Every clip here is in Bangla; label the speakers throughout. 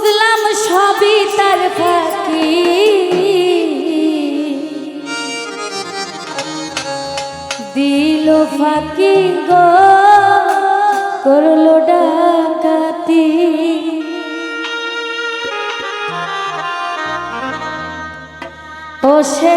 Speaker 1: বুঝলাম সবই তার ফাঁকি। দিল ফাঁকি গো করল ডাকাতি। ও সে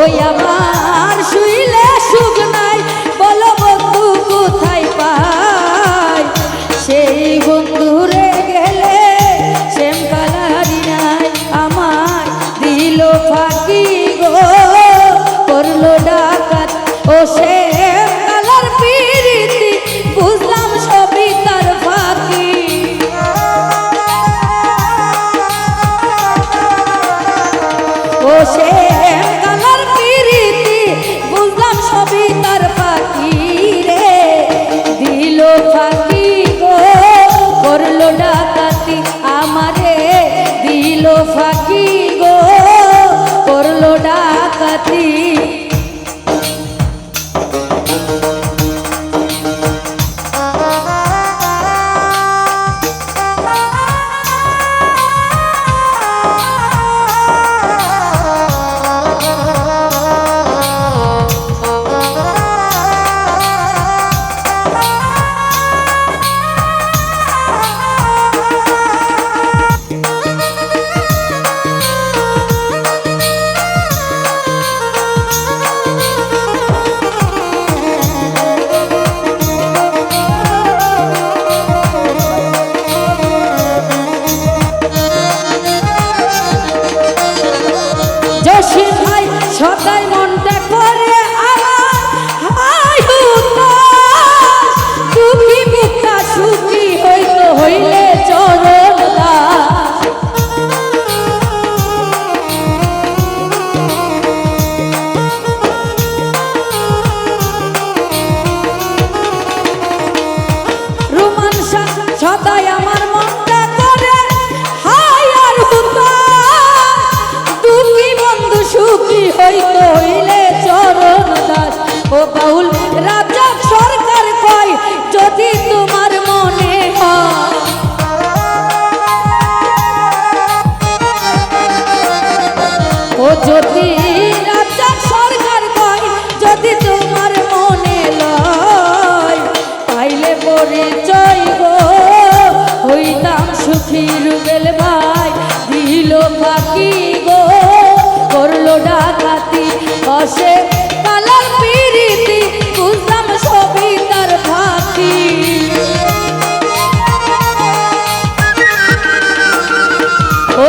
Speaker 1: ওই আমার শুইলে সুখ নাই। বলো বন্ধু, কোথায় পাই? সেই বন্ধুরে গেলে সেম কালারি নাই। আমার দিল ফাঁকি গো, করল ডাকাত। ও সে কালার পিরিতি, বুঝলাম সবই তার ফাঁকি। ও সে ও বাউল, রাজা সরকার কয়, যদি তোমার মনে হয়। ও যদি রাজা সরকার কয়, যদি তোমার মনে লয় পরিচয়